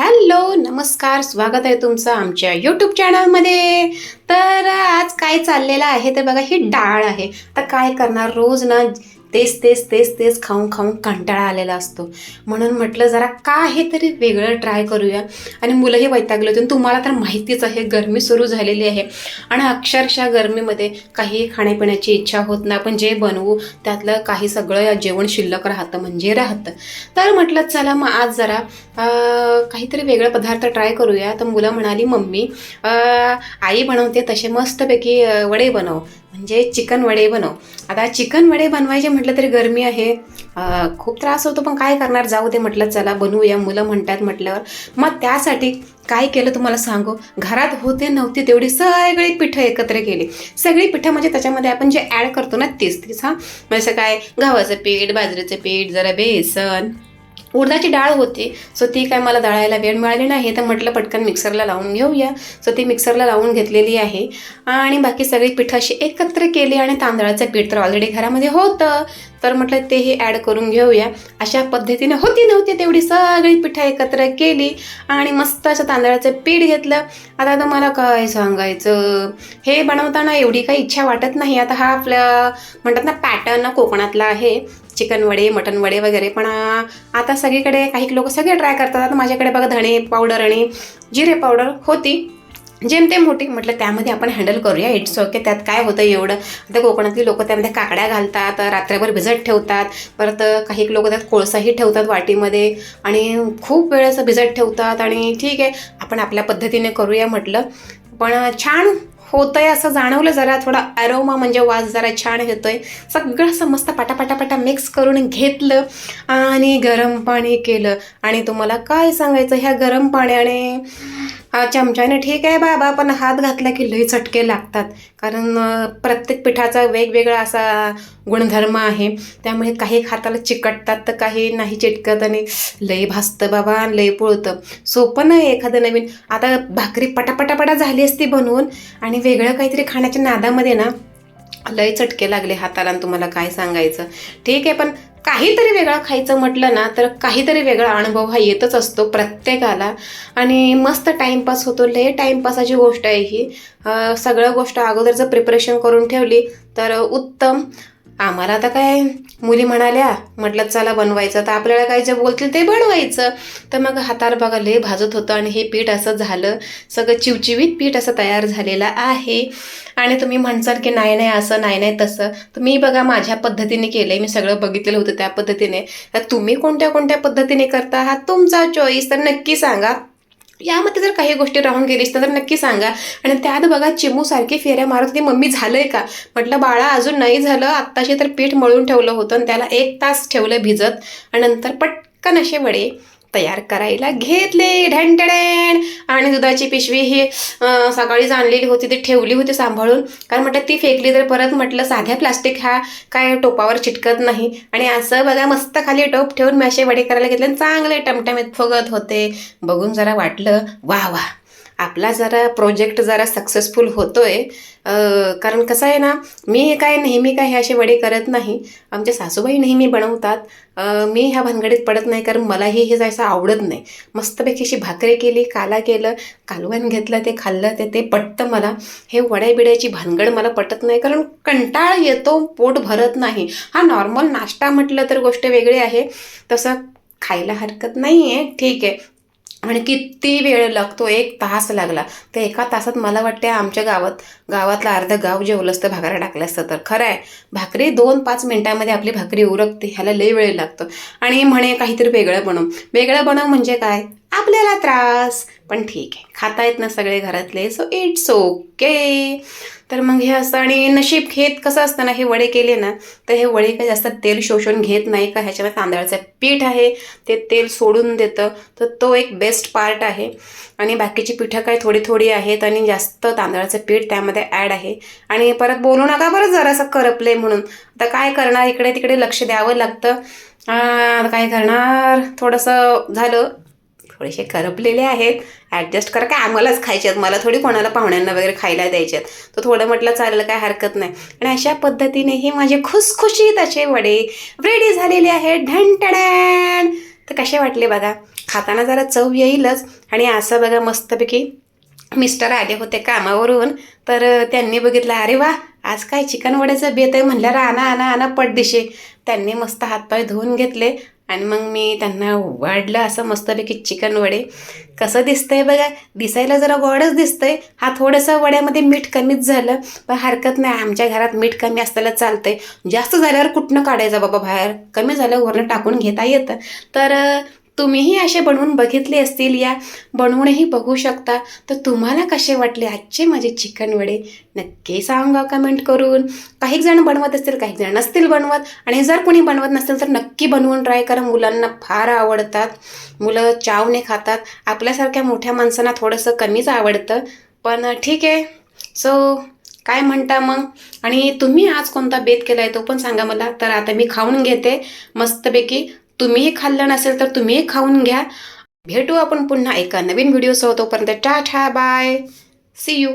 Hello नमस्कार स्वागत आहे तुमचं आमच्या यूट्यूब चॅनलमध्ये तर आज काय चाललेलं आहे तर बघा ही डाळ आहे. आता काय करणार? रोज ना तेच तेच तेच तेच खाऊन खाऊन कंटाळा आलेला असतो. म्हणून म्हटलं जरा काहीतरी वेगळं ट्राय करूया. आणि मुलंही वैतागले होते. आणि तुम्हाला तर माहितीच आहे गरमी सुरू झालेली आहे. आणि अक्षरशः गरमीमध्ये काही खाण्यापिण्याची इच्छा होत नाही. आपण जे बनवू त्यातलं काही सगळं जेवण शिल्लक राहतं म्हणजे राहतं. तर म्हटलं चला मग आज जरा काहीतरी वेगळा पदार्थ ट्राय करूया. तर मुलं म्हणाली मम्मी आई बनवते तसे मस्तपैकी वडे बनव. म्हणजे चिकन वडे बनव. आता चिकन वडे बनवायचे म्हटलं तरी गरमी आहे. खूप त्रास होतो पण काय करणार? जाऊ दे म्हटलं चला बनवूया. मुलं म्हणतात म्हटल्यावर. मग त्यासाठी काय केलं तुम्हाला सांगू? घरात होते नव्हती तेवढी सगळी पिठं एकत्र केली. सगळी पिठं म्हणजे त्याच्यामध्ये आपण जे ॲड करतो ना तीच तीच हां? म्हणजे काय? गव्हाचं पीठ बाजरीचं पीठ जरा बेसन उडदाची डाळ होती सो ती काय मला दळायला वेळ मिळाली नाही. तर म्हटलं पटकन मिक्सरला लावून घेऊया. सो ती मिक्सरला लावून घेतलेली आहे. आणि बाकी सगळी पिठं अशी एकत्र केली आणि तांदळाचं पीठ तर ऑलरेडी घरामध्ये होतं. तर म्हटलं तेही ॲड करून घेऊया. अशा पद्धतीने होती नव्हती तेवढी सगळी पिठं एकत्र केली आणि मस्त असं तांदळाचं पीठ घेतलं. आता तुम्हाला काय सांगायचं? हे बनवताना एवढी काही इच्छा वाटत नाही. आता हा आपल्या म्हणतात ना पॅटर्न कोकणातला आहे. चिकन वडे मटन वडे वगैरे. पण आता सगळीकडे काही लोक सगळे ट्राय करतात. आता माझ्याकडे बघा धणे पावडर आणि जिरे पावडर होती. जेमतेम मोठी म्हटलं त्यामध्ये आपण हँडल करूया. इट्स ओके त्यात काय होतं एवढं? आता कोकणातली लोक त्यामध्ये काकड्या घालतात रात्रभर भिजत ठेवतात. परत काही लोक त्यात कोळसाही ठेवतात वाटीमध्ये. आणि खूप वेळ असं भिजत ठेवतात. आणि ठीक आहे आपण आपल्या पद्धतीने करूया म्हटलं. पण छान होतंय असं जाणवलं जरा थोडा अरोमा म्हणजे वास जरा छान येतोय. सगळं असं मस्त पाटापाटापाटा मिक्स करून घेतलं आणि गरम पाणी केलं. आणि तुम्हाला काय सांगायचं ह्या गरम पाण्याने हा चमच्याने ठीक आहे बाबा पण हात घातला की लई चटके लागतात. कारण प्रत्येक पिठाचा वेगवेगळा असा गुणधर्म आहे. त्यामुळे काही हाताला चिकटतात तर काही नाही चिटकत आणि लई भासतं बाबा आणि लई पोळतं. सोपं नाही एखादं नवीन आता भाकरी पटापटापटा झाली असती बनवून आणि वेगळं काहीतरी खाण्याच्या नादामध्ये ना लय चटके लागले हाताला आणि तुम्हाला काय सांगायचं. ठीक आहे पण काहीतरी वेगळं खायचं म्हटलं ना तर काहीतरी वेगळा अनुभव हा येतच असतो प्रत्येकाला. आणि मस्त टाईमपास होतो लय टाईमपासाची गोष्ट आहे ही. सगळं गोष्ट अगोदर जर प्रिपरेशन करून ठेवली तर उत्तम. आम्हाला आता काय मुली म्हणाल्या म्हटलं चला बनवायचं. तर आपल्याला काय जे बोलतील ते बनवायचं. तर मग हाताला बघा लय भाजत होतं आणि हे पीठ असं झालं. सगळं चिवचिवीत पीठ असं तयार झालेलं आहे. आणि तुम्ही म्हणसाल की नाही नाही असं नाही नाही तसं. तर मी बघा माझ्या पद्धतीने केलं आहे मी सगळं बघितलेलं होतं त्या पद्धतीने. तर तुम्ही कोणत्या कोणत्या पद्धतीने करता हा तुमचा चॉईस तर नक्की सांगा. यामध्ये जर काही गोष्टी राहून गेलीस तर नक्की सांगा. आणि त्यात बघा चिमूसारखी फेऱ्या मारत होती मम्मी झालंय का? म्हटलं बाळा अजून नाही झालं. आत्ताशी तर पीठ मळून ठेवलं होतं आणि त्याला एक तास ठेवलं भिजत. आणि नंतर पटकन असे वडे तयार करायला घेतले. ढणढण आणि दुधाची पिशवी ही सकाळीच आणलेली होती ती ठेवली होती सांभाळून. कारण म्हटलं ती फेकली तर परत म्हटलं साध्या प्लास्टिक हा काय टोपावर चिटकत नाही. आणि असं बघा मस्त खाली टोप ठेवून मी असे वडे करायला घेतले आणि चांगले टमटमीत फुगत होते. बघून जरा वाटलं वा वा. आपला जरा प्रोजेक्ट जरा सक्सेसफुल होतोय. कारण कसं आहे ना मी काय नेहमी काय हे असे वडे करत नाही. आमच्या सासूबाई नेहमी बनवतात. मी ह्या भानगडीत पडत नाही कारण मलाही हे जायचं आवडत नाही. मस्तपैकी अशी भाकरी केली काला केलं कालवण घेतलं ते खाल्लं ते ते पटतं मला. हे वड्या बिड्याची भानगड मला पटत नाही कारण कंटाळ येतो पोट भरत नाही. हा नॉर्मल नाश्ता म्हटलं तर गोष्ट वेगळी आहे. तसं खायला हरकत नाही आहे ठीक आहे. आणि किती वेळ लागतो एक तास लागला. तर एका तासात मला वाटते आमच्या गावात गावातलं अर्धं गाव जेवलं असतं भाकऱ्या टाकलं असतं. तर खरं आहे भाकरी दोन पाच मिनटामध्ये आपली भाकरी उरकते. ह्याला लई वेळ लागतो. आणि म्हणे काहीतरी वेगळं बनव. वेगळं बनव म्हणजे काय? आपल्याला त्रास. पण ठीक आहे. खाता येत ना सगळे घरातले. सो इट्स ओके तर मग हे असं आणि नशीब घेत कसं असतं ना हे वडे केले ना तर हे वडे काही जास्त तेल शोषून घेत नाही का? ह्याच्यामध्ये तांदळाचं पीठ आहे ते तेल सोडून देतं. तर तो एक बेस्ट पार्ट आहे. आणि बाकीची पिठं काय थोडी थोडी आहेत आणि जास्त तांदळाचं पीठ त्यामध्ये ॲड आहे. आणि परत बोलू नका बरं जरासं करपले म्हणून. आता काय करणार? इकडे तिकडे लक्ष द्यावं लागतं. काय करणार? थोडंसं झालं. थोडेसे करपलेले आहेत. ॲडजस्ट करा. काय आम्हालाच खायचे आहेत. मला थोडी कोणाला पाहुण्यांना वगैरे खायला द्यायचे आहेत. तर थोडं म्हटलं चालेल काय हरकत नाही. आणि अशा पद्धतीने हे माझे खुसखुशीत असे वडे रेडी झालेले आहेत. ढणटण तर कसे वाटले बघा? खाताना जरा चव येईलच. आणि असं बघा मस्तपैकी मिस्टर आले होते कामावरून. तर त्यांनी बघितलं अरे वा आज काय चिकन वड्याचं बेत आहे. म्हणल्यावर आणा आणा आणा पटदिशी त्यांनी मस्त हातपाय धुवून घेतले. आणि मग मी त्यांना वाढलं असं मस्तपैकी चिकन वडे. कसं दिसतंय बघा दिसायला जरा गोडच दिसतंय. हा थोडंसं वड्यामध्ये मीठ कमीच झालं पण हरकत नाही आमच्या घरात मीठ कमी असताना चालतंय. जास्त झाल्यावर कुठनं काढायचं बाबा बाहेर? कमी झाल्यावर वरनं टाकून घेता येतं. तर तुम्हीही असे बनवून बघितले असतील या. बनवूनही बघू शकता. तर तुम्हाला कसे वाटले आजचे माझे चिकन वडे? नक्की सांगा कमेंट करून. काही जण बनवत असतील काही जण नसतील बनवत. आणि जर कोणी बनवत नसेल तर नक्की बनवून ट्राय करा. मुलांना फार आवडतात. मुलं चावने खातात. आपल्यासारख्या मोठ्या माणसांना थोडंसं कमीच आवडतं. पण ठीक आहे. सो काय म्हणता मग? आणि तुम्ही आज कोणता बेत केला आहे तो पण सांगा मला. तर आता मी खाऊन घेते मस्तपैकी. तुम्हीही खाल्लं नसेल तर तुम्हीही खाऊन घ्या. भेटू आपण पुन्हा एका नवीन व्हिडिओसह तोपर्यंत टाटा बाय सी यू